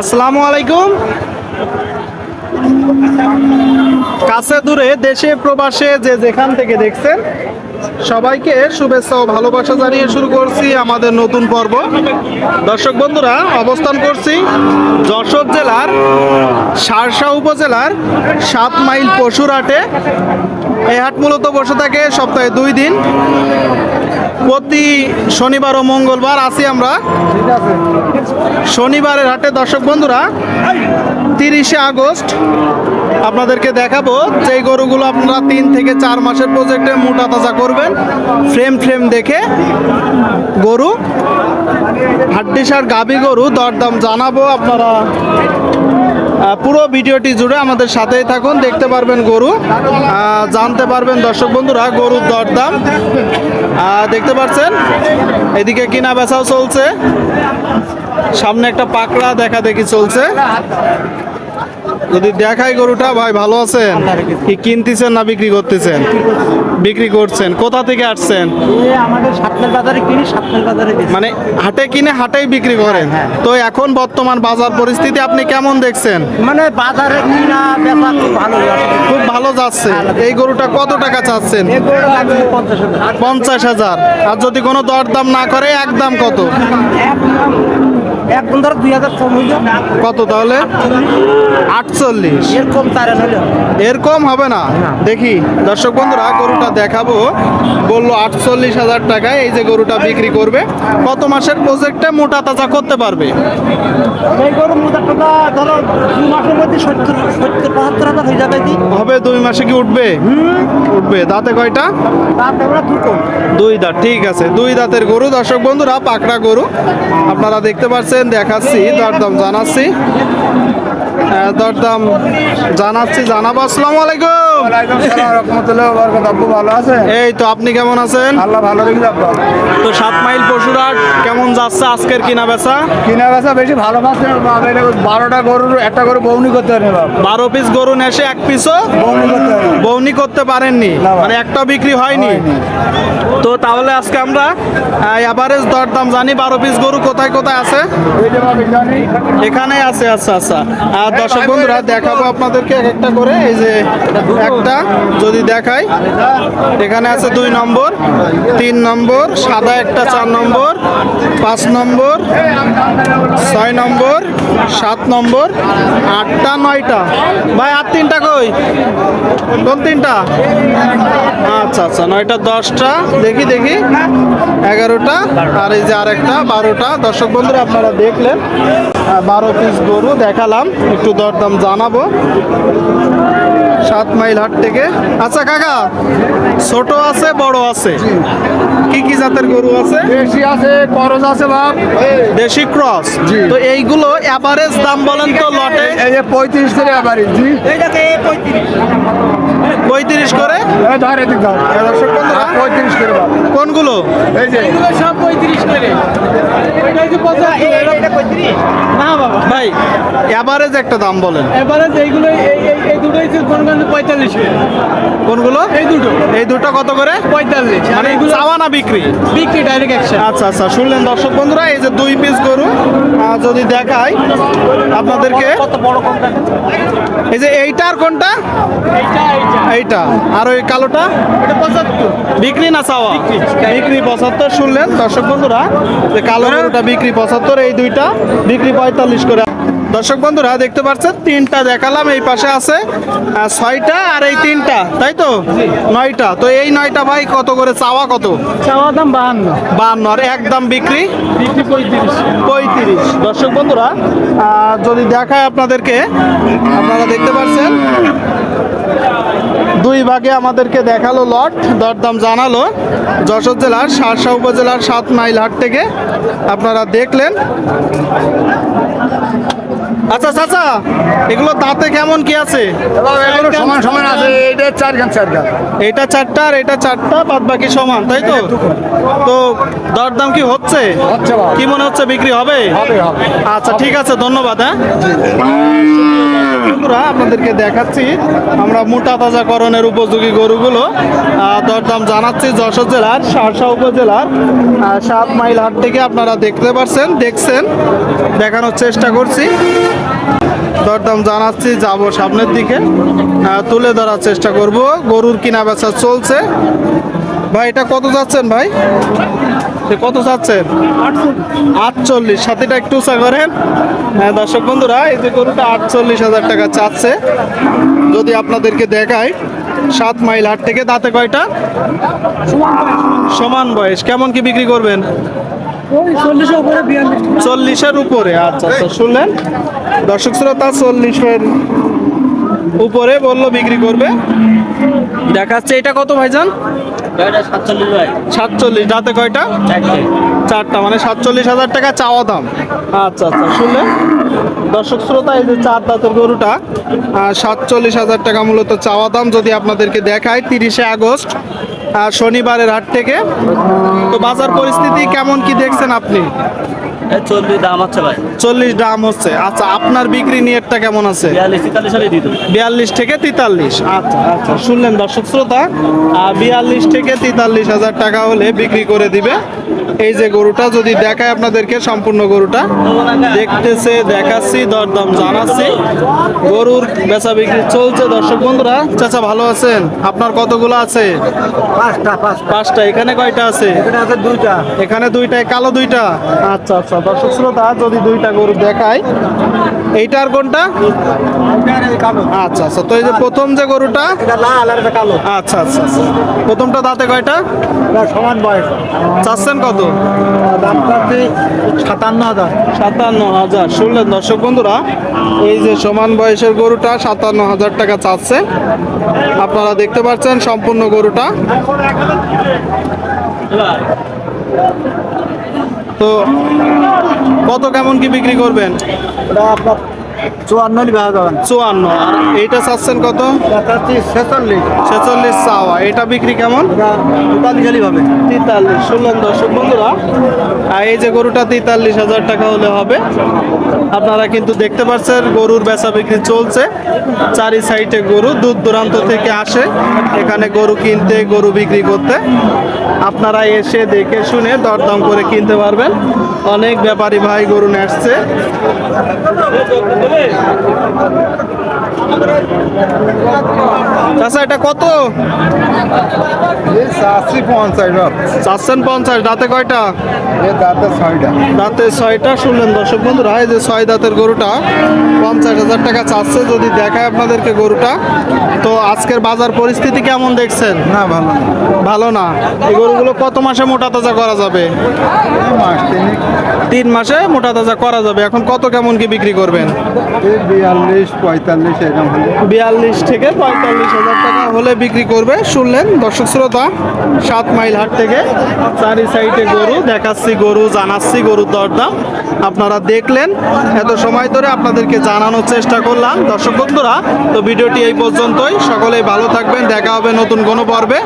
আসসালামু আলাইকুম। কাছে দূরে, দেশে, প্রবাসে, যে যেখান থেকে দেখছেন, সবাইকে শুভেচ্ছা ও ভালোবাসা জানিয়ে শুরু করছি আমাদের নতুন পর্ব। দর্শক বন্ধুরা, অবস্থান করছি যশোর জেলার সারসা উপজেলার সাত মাইল পশুরহাটে এই হাট মূলত বসে থাকে সপ্তাহে দুই দিন। প্রতি শনিবার ও মঙ্গলবার আসি আমরা। শনিবারের হাটে দর্শক বন্ধুরা, তিরিশে আগস্ট আপনাদেরকে দেখাবো যে গরুগুলো আপনারা তিন থেকে চার মাসের প্রজেক্টে মোটা তাজা করবেন। ফ্রেম ফ্রেম দেখে গরু, হাড্ডিসার গাবি গরু দরদাম জানাব আপনারা। পুরো ভিডিওটি জুড়ে আমাদের সাথেই থাকুন, দেখতে পারবেন গরু জানতে পারবেন দর্শক বন্ধুরা, গরুর দরদাম। দেখতে পাচ্ছেন, এদিকে কিনা বেচাও চলছে, সামনে একটা পাকড়া দেখা দেখি চলছে। যদি দেখাই গরুটা ভাই ভালো আছেন? কি কিনতেছেন না বিক্রি করতেছেন? বিক্রি করছেন। কোথা থেকে আসছেন। মানে হাটে কিনে হাটেই বিক্রি করেন? হ্যাঁ। তো এখন বর্তমান বাজার পরিস্থিতি আপনি কেমন দেখছেন? মানে বাজারে কিনা খুব ভালো খুব ভালো যাচ্ছে। এই গরুটা কত টাকা চাচ্ছেন? পঞ্চাশ হাজার। পঞ্চাশ হাজার। আর যদি কোনো দরদাম না করে একদম কত? এক ধরো দুই হাজার কম হইল কত তাহলে? আটচল্লিশ। এর কম তার এরকম হবে না? দেখি দর্শক বন্ধুরা গরুটা দেখাবো। বলল আটচল্লিশ হাজার টাকায় এই যে গরুটা বিক্রি করবে। কত মাসের প্রজেক্টে মোটা তাজা করতে পারবে? এই গরু মোটা টাকা ধরো দু মাসের মধ্যে সত্তর সত্তর পঁচাত্তর হাজার হয়ে যাবে কি? হবে দুই মাসে কি উঠবে? উঠবে। দাঁতে কয়টা? দুই দাঁত। ঠিক আছে দুই দাঁতের গরু। দর্শক বন্ধুরা পাকড়া গরু। আপনারা দেখতে পাচ্ছেন দেখাচ্ছি দরদাম জানাচ্ছি। হ্যাঁ, দরদাম জানাচ্ছি জানাব। আসসালামু আলাইকুম। এই তো আপনি কেমন আছেন? আল্লাহ ভালো তো সাত মাইল পশুরাট কেমন যাচ্ছে আজকের কিনা বেচা কিনা বেচা বেশি ভালো পাচ্ছে বারোটা গরুর একটা গরু বৌনি করতে পারে বারো পিস গরু নেশে এক পিসও বৌনি করতে বৌনি করতে পারেননি। মানে একটা বিক্রি হয়নি। তো তাহলে আজকে আমরা এভারেজ দরদাম জানি বারো পিস গরু কোথায় কোথায় আছে? এখানে। আছে আচ্ছা আচ্ছা। আর দর্শক বন্ধুরা দেখাবো আপনাদেরকে এক একটা করে। এই যে একটা যদি দেখাই। এখানে আছে দুই নম্বর তিন নম্বর সাদা একটা চার নম্বর পাঁচ নম্বর ছয় নম্বর সাত নম্বর আটটা নয়টা। ভাই আর তিনটা কই? কোন তিনটা? আচ্ছা আচ্ছা নয়টা দশটা। দেখি দেখি। এগারোটা আর এই যে আরেকটা বারোটা। দর্শক বন্ধুরা আপনারা দেখলেন বারো পিস গরু দেখালাম একটু দরদাম জানাব। সাত মাইল হাট থেকে। আচ্ছা কাকা ছোট আছে বড় আছে? কি কি জাতের গরু আছে? দেশি আছে খরচ আছে বাপ। দেশি ক্রস। জি। তো এইগুলো এভারেজ দাম বলেন তো লটে? এই যে পঁয়ত্রিশ থেকে আবারই জি। এইটাকে পঁয়ত্রিশ করে? এই ধরে দিক দাও এ দর্শক বন্ধুরা পঁয়ত্রিশ করে কোনগুলো? এই যে। সব পঁয়ত্রিশ করে। না বাবা। ভাই এভারেজ একটা দাম বলেন। এবারে এইগুলো এই এই দুটোই কোন কোন পঁয়তাল্লিশ করে? কোনগুলো? এই দুটো। এই দুটো কত করে? পঁয়তাল্লিশ। আর মানে এইগুলো চাওয়া না বিক্রি? বিক্রি ডাইরেক্ট একশো আচ্ছা আচ্ছা শুনলেন দর্শক বন্ধুরা এই যে দুই পিস গরু যদি দেখাই আপনাদেরকে কত বড় কোনটা এই যে এইটার কোনটা? এইটা আর ওই কালোটা? বিক্রি না চাওয়া? বিক্রি পঁচাত্তর শুনলেন দর্শক বন্ধুরা। যে কালো গরুটা বিক্রি পঁচাত্তর এই দুইটা বিক্রি পঁয়তাল্লিশ করে। দর্শক বন্ধুরা দেখতে পাচ্ছেন তিনটা দেখালাম এই পাশে আছে ছয়টা আর এই তিনটা তাই তো? নয়টা। তো এই নয়টা ভাই কত করে? চাওয়া কত? চাওয়া দাম বাহান্ন। বান্ন আর একদম বিক্রি? বিক্রি পঁয়ত্রিশ। পঁয়ত্রিশ। দর্শক বন্ধুরা যদি দেখায় আপনাদেরকে আপনারা দেখতে পাচ্ছেন দুই ভাগে আমাদেরকে দেখাল লট দরদাম জানালো। যশোর জেলার সারসা উপজেলার সাত মাইল হাট থেকে আপনারা দেখলেন। আচ্ছা চাচা এগুলো দাঁতে কেমন কি আছে? এগুলো সমান সমান আছে এটা চার গান চার গান এটা চারটা আর এটা চারটা বাদ বাকি সমান তাই তো? তো দরদাম কি হচ্ছে। কি মনে হচ্ছে বিক্রি হবে। আচ্ছা ঠিক আছে ধন্যবাদ হ্যাঁ? বন্ধুরা, আপনাদেরকে দেখাচ্ছি আমরা মোটা তাজাকরণের উপযোগী গরুগুলো। দরদাম জানাচ্ছি যশোর জেলার সারসা উপজেলার সাত মাইল হাট থেকে আপনারা দেখতে পাচ্ছেন দেখছেন, দেখানোর চেষ্টা করছি। দরদাম জানাচ্ছি, যাব সামনের দিকে। তুলে ধরার চেষ্টা করব, গরুর কিনা বেচা চলছে। ভাই, এটা কত যাচ্ছেন ভাই? এ কত চাচ্ছেন আটচল্লিশ। সাথীটা একটু উঁচা করেন। হ্যাঁ দর্শক বন্ধুরা, এই যে গরুটা আটচল্লিশ হাজার টাকা চাচ্ছে। যদি আপনাদেরকে দেখাই, সাত মাইল হাট থেকে দাঁতে কয়টা? সমান বয়স। কেমন কি বিক্রি করবেন? চল্লিশের উপরে। আচ্ছা আচ্ছা শুনলেন? দর্শক শ্রোতা, চল্লিশের উপরে বলল বিক্রি করবে। দেখাচ্ছে, এটা কত ভাইজান? সাতচল্লিশ দাঁতে কয়টা? চারটা। মানে সাতচল্লিশ হাজার টাকা চাওয়া দাম। আচ্ছা আচ্ছা শুনলে? দর্শক শ্রোতা এই যে চার দাঁতের গরুটা সাতচল্লিশ হাজার টাকা মূলত চাওয়া দাম যদি আপনাদেরকে দেখায় তিরিশে আগস্ট শনিবারের হাট থেকে। তো বাজার পরিস্থিতি কেমন কি দেখছেন আপনি? চল্লিশ দাম হচ্ছে ভাই। চল্লিশ দাম হচ্ছে। আচ্ছা আপনার বিক্রি কেমন আছে? বিয়াল্লিশ থেকে তেতাল্লিশ। আচ্ছা আচ্ছা শুনলেন দর্শক শ্রোতা? বিয়াল্লিশ থেকে তেতাল্লিশ হাজার টাকা হলে বিক্রি করে দিবে। এই যে গরুটা যদি দেখায় আপনাদেরকে সম্পূর্ণ গরুটা। দেখতেছে দেখাচ্ছি দরদাম জানাচ্ছি। গরুর বেচা বিক্রি চলছে। দর্শক বন্ধুরা চাচা ভালো আছেন? আপনার কতগুলো আছে? পাঁচটা। পাঁচটা এখানে কয়টা আছে? এখানে আছে দুইটা। এখানে দুইটায় কালো দুইটা? আচ্ছা আচ্ছা। দর্শক শ্রোতা যদি দুইটা গরু দেখায় এইটার কোনটা? আচ্ছা আচ্ছা তো এই যে প্রথম যে গরুটা এটা লাল আর কালো। আচ্ছা আচ্ছা আচ্ছা। প্রথমটা দাঁতে কয়টা? সমান বয়স। চাচ্ছেন কত? দাম সাতান্ন হাজার। সাতান্ন হাজার। শুনলেন দর্শক বন্ধুরা এই যে সমান বয়সের গরুটা সাতান্ন হাজার টাকা চাচ্ছে। আপনারা দেখতে পাচ্ছেন সম্পূর্ণ গরুটা। তো কত কেমন কি বিক্রি করবেন? আপনার চুয়ান্ন বিভাগ যাবেন চুয়ান্ন। আর এইটা চাচ্ছেন কত? এটা চাচ্ছি ছেচল্লিশ। ছেচল্লিশ চাওয়া। এটা বিক্রি কেমন? তেতাল্লিশ হবে। তেতাল্লিশ। শুনলেন দর্শক বন্ধুরা আর এই যে গরুটা তেতাল্লিশ হাজার টাকা হলে হবে। আপনারা কিন্তু দেখতে পাচ্ছেন গরুর বেচা বিক্রি চলছে। চারি সাইডে গরু দূর দূরান্ত থেকে আসে। এখানে গরু কিনতে গরু বিক্রি করতে। আপনারা এসে দেখে শুনে দরদাম করে কিনতে পারবেন। অনেক ব্যাপারী ভাই গরু নিয়ে আসছে চাচা এটা কত? চাষি পঞ্চাশ দাঁতে কয়টা? দাঁতে ছয়টা। দাঁতে ছয়টা শুনলেন দর্শক বন্ধুরা এই যে ছয় দাঁতের গরুটা পঞ্চাশ হাজার টাকা চাচ্ছে যদি দেখায় আপনাদেরকে গরুটা। তো আজকের বাজার পরিস্থিতি কেমন দেখছেন? না ভালো না। ভালো না? এই গরুগুলো কত মাসে মোটা তাজা করা যাবে? তিন মাসে মোটা তাজা করা যাবে। এখন কত কেমন কি বিক্রি করবেন? বিয়াল্লিশ পঁয়তাল্লিশ বিয়াল্লিশ থেকে পঁয়তাল্লিশ হাজার টাকা হলে বিক্রি করবে। শুনলেন দর্শক শ্রোতা, সাত মাইল হাট থেকে চারি সাইডে গরু, দেখাচ্ছি গরু, জানাচ্ছি গরুর দরদাম। আপনারা দেখলেন, এত সময় ধরে আপনাদেরকে জানানোর চেষ্টা করলাম। দর্শক বন্ধুরা, তো ভিডিওটি এই পর্যন্তই। সকলেই ভালো থাকবেন, দেখা হবে নতুন কোনো পর্বে।